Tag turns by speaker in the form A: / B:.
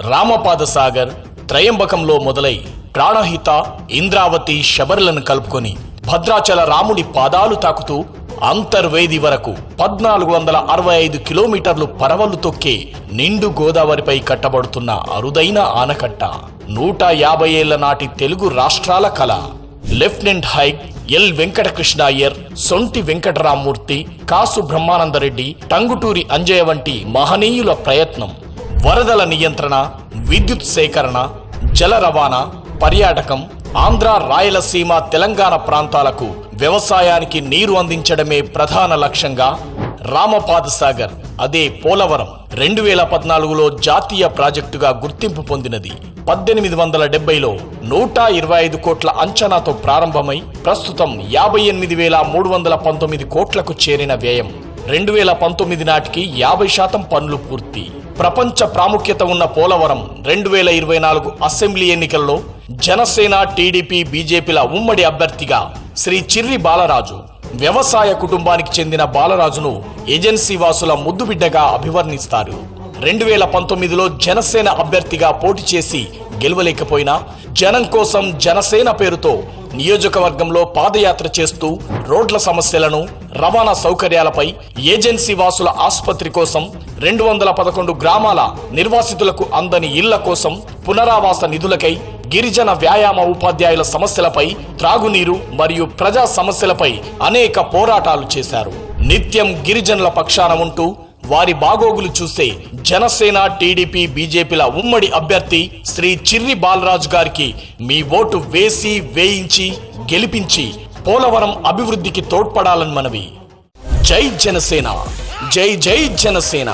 A: రామపాద సాగర్ త్రయంబకంలో మొదలై ప్రాణహిత ఇంద్రావతి శబరులను కలుపుకొని భద్రాచల రాముడి పాదాలు తాకుతూ అంతర్వేది వరకు పద్నాలుగు వందల అరవై ఐదు కిలోమీటర్లు పరవలు తొక్కే నిండు గోదావరిపై కట్టబడుతున్న అరుదైన ఆనకట్ట నూట యాభై ఏళ్ళ నాటి తెలుగు రాష్ట్రాల కళ. లెఫ్టినెంట్ హైక్ ఎల్ వెంకటకృష్ణ అయ్యర్ సొంటి వెంకటరామ్మూర్తి కాసు బ్రహ్మానందరెడ్డి టంగుటూరి అంజయ్య వంటి మహనీయుల ప్రయత్నం. వరదల నియంత్రణ విద్యుత్ సేకరణ జల రవాణా పర్యాటకం ఆంధ్ర రాయలసీమ తెలంగాణ ప్రాంతాలకు వ్యవసాయానికి నీరు అందించడమే ప్రధాన లక్ష్యంగా రామపాద సాగర్ అదే పోలవరం. రెండు వేల పద్నాలుగులో జాతీయ ప్రాజెక్టుగా గుర్తింపు పొందినది. పద్దెనిమిది వందల డెబ్బైలో నూట ఇరవై ఐదు కోట్ల అంచనాతో ప్రారంభమై ప్రస్తుతం యాభై ఎనిమిది వేల మూడు వందల పంతొమ్మిది కోట్లకు చేరిన వ్యయం. రెండు వేల పంతొమ్మిది నాటికి యాభై శాతం పనులు పూర్తి. ప్రపంచ ప్రాముఖ్యత ఉన్న పోలవరం రెండు వేల ఇరవై నాలుగు అసెంబ్లీ ఎన్నికల్లో జనసేన టీడీపీ బీజేపీల ఉమ్మడి అభ్యర్థిగా శ్రీ చిర్రి బాలరాజు వ్యవసాయ కుటుంబానికి చెందిన బాలరాజును ఏజెన్సీ వాసుల ముద్దుబిడ్డగా అభివర్ణిస్తారు. రెండు వేల పంతొమ్మిదిలో జనసేన అభ్యర్థిగా పోటీ చేసి గెలవలేకపోయినా జనం కోసం జనసేన పేరుతో నియోజకవర్గంలో పాదయాత్ర చేస్తూ రోడ్ల సమస్యలను రవాణా సౌకర్యాలపై ఏజెన్సీ వాసుల ఆసుపత్రి కోసం రెండు వందల పదకొండు గ్రామాల నిర్వాసితులకు అందని ఇళ్ళ కోసం పునరావాస నిధులకై గిరిజన వ్యాయామ ఉపాధ్యాయుల సమస్యలపై త్రాగునీరు మరియు ప్రజా సమస్యలపై అనేక పోరాటాలు చేశారు. నిత్యం గిరిజనుల పక్షాన ఉంటూ వారి బాగోగులు చూస్తే జనసేన టీడీపీ బీజేపీల ఉమ్మడి అభ్యర్థి శ్రీ చిర్రి బాలరాజు గారికి మీ ఓటు వేసి వేయించి గెలిపించి పోలవరం అభివృద్ధికి తోడ్పడాలని మనవి. జై జనసేన. జై జై జనసేన.